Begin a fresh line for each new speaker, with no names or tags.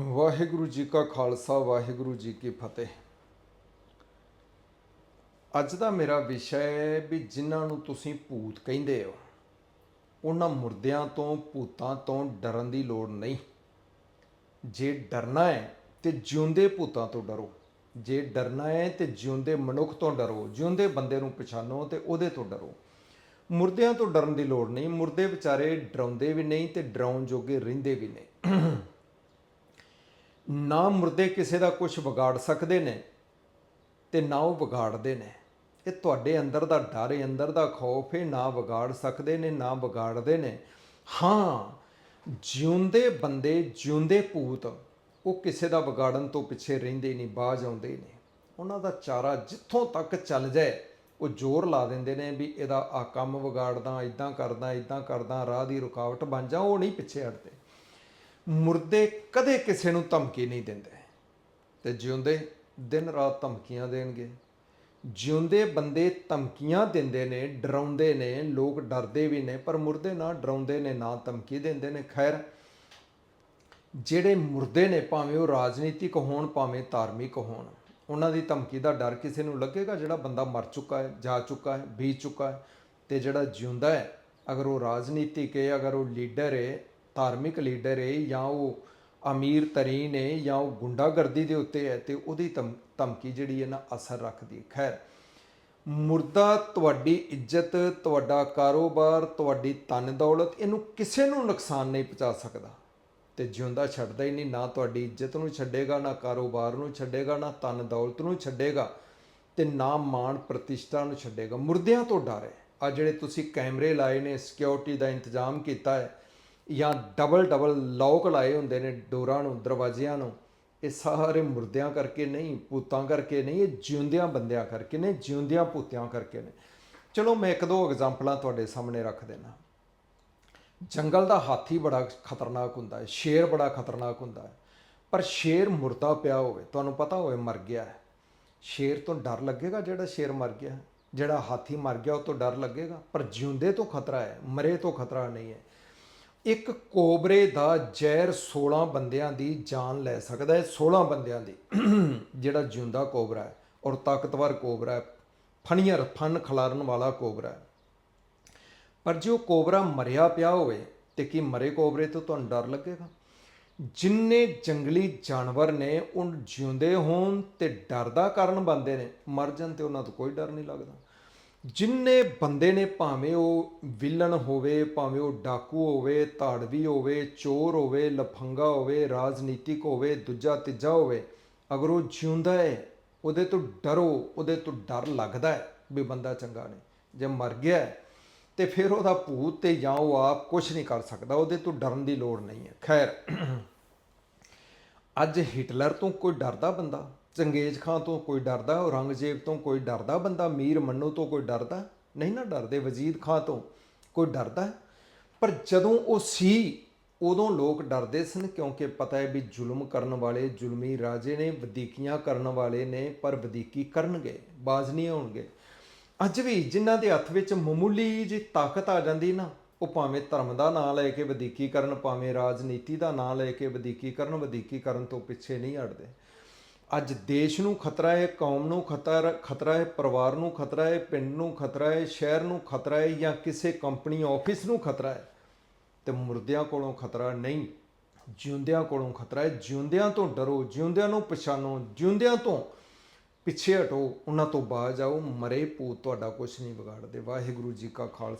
ਵਾਹਿਗੁਰੂ ਜੀ ਕਾ ਖਾਲਸਾ, ਵਾਹਿਗੁਰੂ ਜੀ ਕੀ ਫਤਿਹ। ਅੱਜ ਦਾ ਮੇਰਾ ਵਿਸ਼ਾ ਹੈ ਵੀ ਜਿਨ੍ਹਾਂ ਨੂੰ ਤੁਸੀਂ ਭੂਤ ਕਹਿੰਦੇ ਹੋ, ਉਹਨਾਂ ਮੁਰਦਿਆਂ ਤੋਂ, ਭੂਤਾਂ ਤੋਂ ਡਰਨ ਦੀ ਲੋੜ ਨਹੀਂ। ਜੇ ਡਰਨਾ ਹੈ ਤੇ ਜਿਉਂਦੇ ਭੂਤਾਂ ਤੋਂ ਡਰੋ। ਜੇ ਡਰਨਾ ਹੈ ਤੇ ਜਿਉਂਦੇ ਮਨੁੱਖ ਤੋਂ ਡਰੋ, ਜਿਉਂਦੇ ਬੰਦੇ ਨੂੰ ਪਛਾਣੋ ਤੇ ਉਹਦੇ ਤੋਂ ਡਰੋ। ਮੁਰਦਿਆਂ ਤੋਂ ਡਰਨ ਦੀ ਲੋੜ ਨਹੀਂ, ਮੁਰਦੇ ਵਿਚਾਰੇ ਡਰਾਉਂਦੇ ਵੀ ਨਹੀਂ ਤੇ ਡਰਾਉਣ ਜੋਗੇ ਰਹਿੰਦੇ ਵੀ ਨਹੀਂ। ਨਾ ਮੁਰਦੇ ਕਿਸੇ ਦਾ ਕੁਝ ਵਿਗਾੜ ਸਕਦੇ ਨੇ ਤੇ ਨਾ ਉਹ ਵਿਗਾੜਦੇ ਨੇ। ਇਹ ਤੁਹਾਡੇ ਅੰਦਰ ਦਾ ਡਰ ਹੈ ਅੰਦਰ ਦਾ ਖੌਫ ਹੈ ਨਾ ਵਿਗਾੜ ਸਕਦੇ ਨੇ, ਨਾ ਵਿਗਾੜਦੇ ਨੇ। ਹਾਂ, ਜਿਉਂਦੇ ਬੰਦੇ, ਜਿਉਂਦੇ ਭੂਤ, ਉਹ ਕਿਸੇ ਦਾ ਵਿਗਾੜਨ ਤੋਂ ਪਿੱਛੇ ਰਹਿੰਦੇ ਨਹੀਂ, ਬਾਜ ਆਉਂਦੇ ਨੇ ਉਹਨਾਂ ਦਾ ਚਾਰਾ ਜਿੱਥੋਂ ਤੱਕ ਚੱਲ ਜਾਏ, ਉਹ ਜ਼ੋਰ ਲਾ ਦਿੰਦੇ ਨੇ ਵੀ ਇਹਦਾ ਆ ਕੰਮ ਵਿਗਾੜਦਾ ਇਦਾਂ ਕਰਦਾ ਇਦਾਂ ਕਰਦਾ, ਰਾਹ ਦੀ ਰੁਕਾਵਟ ਬਣ ਜਾ, ਉਹ ਨਹੀਂ ਪਿੱਛੇ ਹਟਦੇ। ਮੁਰਦੇ ਕਦੇ ਕਿਸੇ ਨੂੰ ਧਮਕੀ ਨਹੀਂ ਦਿੰਦੇ। ਤੇ ਜਿਉਂਦੇ ਦਿਨ ਰਾਤ ਧਮਕੀਆਂ ਦੇਣਗੇ। ਜਿਉਂਦੇ ਬੰਦੇ ਧਮਕੀਆਂ ਦਿੰਦੇ ਨੇ, ਡਰਾਉਂਦੇ ਨੇ, ਲੋਕ ਡਰਦੇ ਵੀ ਨੇ, ਪਰ ਮੁਰਦੇ ਨਾ ਡਰਾਉਂਦੇ ਨੇ, ਨਾ ਧਮਕੀ ਦਿੰਦੇ ਨੇ। ਖੈਰ, ਜਿਹੜੇ ਮੁਰਦੇ ਨੇ, ਭਾਵੇਂ ਉਹ ਰਾਜਨੀਤਿਕ ਹੋਣ, ਭਾਵੇਂ ਧਾਰਮਿਕ ਹੋਣ, ਉਹਨਾਂ ਦੀ ਧਮਕੀ ਦਾ ਡਰ ਕਿਸੇ ਨੂੰ ਲੱਗੇਗਾ? ਜਿਹੜਾ ਬੰਦਾ ਮਰ ਚੁੱਕਾ ਹੈ, ਜਾ ਚੁੱਕਾ ਹੈ, ਬੀਤ ਚੁੱਕਾ ਹੈ ਤੇ ਜਿਹੜਾ ਜਿਉਂਦਾ ਹੈ, ਅਗਰ ਉਹ ਰਾਜਨੀਤਿਕ ਹੈ, ਅਗਰ ਉਹ ਲੀਡਰ ਹੈ ਧਾਰਮਿਕ ਲੀਡਰ ਹੈ ਜਾਂ ਉਹ ਅਮੀਰ ਤਰੀਨ ਹੈ ਜਾਂ ਉਹ ਗੁੰਡਾਗਰਦੀ ਦੇ ਉੱਤੇ ਹੈ ਤੇ ਉਹਦੀ ਧਮ- ਧਮਕੀ ਜਿਹੜੀ ਹੈ ਨਾ ਅਸਰ ਰੱਖਦੀ ਹੈ। ਖੈਰ, ਮੁਰਦਾ, ਤੁਹਾਡੀ ਇੱਜ਼ਤ, ਤੁਹਾਡਾ ਕਾਰੋਬਾਰ, ਤੁਹਾਡੀ ਤਨ ਦੌਲਤ ਇਹਨੂੰ ਕਿਸੇ ਨੂੰ ਨੁਕਸਾਨ ਨਹੀਂ ਪਹੁੰਚਾ ਸਕਦਾ। ਤੇ ਜਿਉਂਦਾ ਛੱਡਦਾ ਹੀ ਨਹੀਂ, ਨਾ ਤੁਹਾਡੀ ਇੱਜ਼ਤ ਨੂੰ ਛੱਡੇਗਾ, ਨਾ ਕਾਰੋਬਾਰ ਨੂੰ ਛੱਡੇਗਾ, ਨਾ ਤਨ ਦੌਲਤ ਨੂੰ ਛੱਡੇਗਾ ਤੇ ਨਾ ਮਾਣ ਪ੍ਰਤਿਸ਼ਠਾ ਨੂੰ ਛੱਡੇਗਾ। ਮੁਰਦਿਆਂ ਤੋਂ ਡਰ ਹੈ। ਆ ਜਿਹੜੇ ਤੁਸੀਂ ਕੈਮਰੇ ਲਾਏ ਨੇ, ਸਿਕਿਉਰਿਟੀ ਦਾ ਇੰਤਜ਼ਾਮ ਕੀਤਾ ਹੈ ਜਾਂ ਡਬਲ ਡਬਲ ਲੌਕ ਲਾਏ ਹੁੰਦੇ ਨੇ ਡੋਰਾਂ ਨੂੰ, ਦਰਵਾਜ਼ਿਆਂ ਨੂੰ। ਇਹ ਸਾਰੇ ਮੁਰਦਿਆਂ ਕਰਕੇ ਨਹੀਂ, ਭੂਤਾਂ ਕਰਕੇ ਨਹੀਂ, ਇਹ ਜਿਉਂਦਿਆਂ ਬੰਦਿਆਂ ਕਰਕੇ ਨੇ, ਜਿਉਂਦਿਆਂ ਭੂਤਿਆਂ ਕਰਕੇ ਨੇ। ਚਲੋ ਮੈਂ ਇੱਕ ਦੋ ਐਗਜ਼ਾਮਪਲਾਂ ਤੁਹਾਡੇ ਸਾਹਮਣੇ ਰੱਖ ਦੇਣਾ ਜੰਗਲ ਦਾ ਹਾਥੀ ਬੜਾ ਖਤਰਨਾਕ ਹੁੰਦਾ ਹੈ, ਸ਼ੇਰ ਬੜਾ ਖਤਰਨਾਕ ਹੁੰਦਾ ਹੈ। ਪਰ ਸ਼ੇਰ ਮੁਰਦਾ ਪਿਆ ਹੋਵੇ, ਤੁਹਾਨੂੰ ਪਤਾ ਹੋਵੇ ਮਰ ਗਿਆ ਹੈ। ਸ਼ੇਰ ਤੋਂ ਡਰ ਲੱਗੇਗਾ ਜਿਹੜਾ ਸ਼ੇਰ ਮਰ ਗਿਆ ਜਿਹੜਾ ਹਾਥੀ ਮਰ ਗਿਆ ਉਹ ਤੋਂ ਡਰ ਲੱਗੇਗਾ? ਪਰ ਜਿਉਂਦੇ ਤੋਂ ਖਤਰਾ ਹੈ, ਮਰੇ ਤੋਂ ਖਤਰਾ ਨਹੀਂ ਹੈ। ਇੱਕ ਕੋਬਰੇ ਦਾ ਜ਼ਹਿਰ 16 ਬੰਦਿਆਂ ਦੀ ਜਾਨ ਲੈ ਸਕਦਾ ਹੈ 16 ਬੰਦਿਆਂ ਦੀ। ਜਿਹੜਾ ਜਿਉਂਦਾ ਕੋਬਰਾ ਹੈ ਔਰ ਤਾਕਤਵਰ ਕੋਬਰਾ ਹੈ ਫਣੀਅਰ ਫਨ ਖਲਾਰਨ ਵਾਲਾ ਕੋਬਰਾ ਹੈ। ਪਰ ਜੇ ਉਹ ਕੋਬਰਾ ਮਰਿਆ ਪਿਆ ਹੋਵੇ ਤੇ ਕੀ ਮਰੇ ਕੋਬਰੇ ਤੋਂ ਤੁਹਾਨੂੰ ਡਰ ਲੱਗੇਗਾ? ਜਿੰਨੇ ਜੰਗਲੀ ਜਾਨਵਰ ਨੇ ਉਹ ਜਿਉਂਦੇ ਹੋਣ ਤੇ ਡਰ ਦਾ ਕਾਰਨ ਬਣਦੇ ਨੇ, ਮਰ ਜਾਣ ਤੇ ਉਹਨਾਂ ਤੋਂ ਕੋਈ ਡਰ ਨਹੀਂ ਲੱਗਦਾ। ਜਿੰਨੇ ਬੰਦੇ ਨੇ ਭਾਵੇਂ ਉਹ ਵਿਲਨ ਹੋਵੇ ਭਾਵੇਂ ਉਹ ਡਾਕੂ ਹੋਵੇ ਧਾੜਵੀ ਹੋਵੇ ਚੋਰ ਹੋਵੇ ਲਫੰਗਾ ਹੋਵੇ ਰਾਜਨੀਤਿਕ ਹੋਵੇ ਦੂਜਾ ਤੀਜਾ ਹੋਵੇ ਅਗਰ ਉਹ ਜਿਉਂਦਾ ਹੈ ਉਹਦੇ ਤੋਂ ਡਰੋ ਉਹਦੇ ਤੋਂ ਡਰ ਲੱਗਦਾ ਹੈ ਵੀ ਬੰਦਾ ਚੰਗਾ ਨਹੀਂ। ਜੇ ਮਰ ਗਿਆ ਹੈ, ਤੇ ਫਿਰ ਉਹਦਾ ਭੂਤ ਤੇ ਜਾਂ ਉਹ ਆਪ ਕੁਝ ਨਹੀਂ ਕਰ ਸਕਦਾ ਉਹਦੇ ਤੋਂ ਡਰਨ ਦੀ ਲੋੜ ਨਹੀਂ ਹੈ। ਖੈਰ ਅੱਜ ਹਿਟਲਰ ਤੋਂ ਕੋਈ ਡਰਦਾ ਬੰਦਾ ਚੰਗੇਜ਼ ਖਾਂ ਤੋਂ ਕੋਈ ਡਰਦਾ, ਔਰੰਗਜ਼ੇਬ ਤੋਂ ਕੋਈ ਡਰਦਾ ਬੰਦਾ, ਮੀਰ ਮੰਨੂ ਤੋਂ ਕੋਈ ਡਰਦਾ? ਨਹੀਂ ਨਾ ਡਰਦੇ ਵਜੀਦ ਖਾਂ ਤੋਂ ਕੋਈ ਡਰਦਾ? ਪਰ ਜਦੋਂ ਉਹ ਸੀ, ਉਦੋਂ ਲੋਕ ਡਰਦੇ ਸਨ, ਕਿਉਂਕਿ ਪਤਾ ਹੈ ਵੀ ਜ਼ੁਲਮ ਕਰਨ ਵਾਲੇ, ਜ਼ੁਲਮੀ ਰਾਜੇ ਨੇ ਵਧੀਕੀਆਂ ਕਰਨ ਵਾਲੇ ਨੇ, ਪਰ ਵਧੀਕੀ ਕਰਨਗੇ, ਬਾਜ਼ ਨਹੀਂ ਹੋਣਗੇ। ਅੱਜ ਵੀ ਜਿਨ੍ਹਾਂ ਦੇ ਹੱਥ ਵਿੱਚ ਮਾਮੂਲੀ ਜੀ ਤਾਕਤ ਆ ਜਾਂਦੀ ਨਾ, ਉਹ ਭਾਵੇਂ ਧਰਮ ਦਾ ਨਾਂ ਲੈ ਕੇ ਵਧੀਕੀ ਕਰਨ, ਭਾਵੇਂ ਰਾਜਨੀਤੀ ਦਾ ਨਾਂ ਲੈ ਕੇ ਵਧੀਕੀ ਕਰਨ ਵਧੀਕੀ ਕਰਨ ਤੋਂ ਪਿੱਛੇ ਨਹੀਂ ਹਟਦੇ। ਅੱਜ ਦੇਸ਼ ਨੂੰ ਖਤਰਾ ਹੈ, ਕੌਮ ਨੂੰ ਖਤਰਾ ਖਤਰਾ ਹੈ, ਪਰਿਵਾਰ ਨੂੰ ਖਤਰਾ ਹੈ, ਪਿੰਡ ਨੂੰ ਖਤਰਾ ਹੈ, ਸ਼ਹਿਰ ਨੂੰ ਖਤਰਾ ਹੈ ਜਾਂ ਕਿਸੇ ਕੰਪਨੀ ਆਫਿਸ ਨੂੰ ਖਤਰਾ ਹੈ, ਤੇ ਮੁਰਦਿਆਂ ਕੋਲੋਂ ਖਤਰਾ ਨਹੀਂ, ਜਿਉਂਦਿਆਂ ਕੋਲੋਂ ਖਤਰਾ ਹੈ। ਜਿਉਂਦਿਆਂ ਤੋਂ ਡਰੋ, ਜਿਉਂਦਿਆਂ ਨੂੰ ਪਛਾਣੋ, ਜਿਉਂਦਿਆਂ ਤੋਂ ਪਿੱਛੇ ਹਟੋ, ਉਹਨਾਂ ਤੋਂ ਬਾਜ ਆਓ, ਮਰੇ ਭੂਤ ਤੁਹਾਡਾ ਕੁਝ ਨਹੀਂ ਵਿਗਾੜਦੇ। ਵਾਹਿਗੁਰੂ ਜੀ ਕਾ ਖਾਲਸਾ।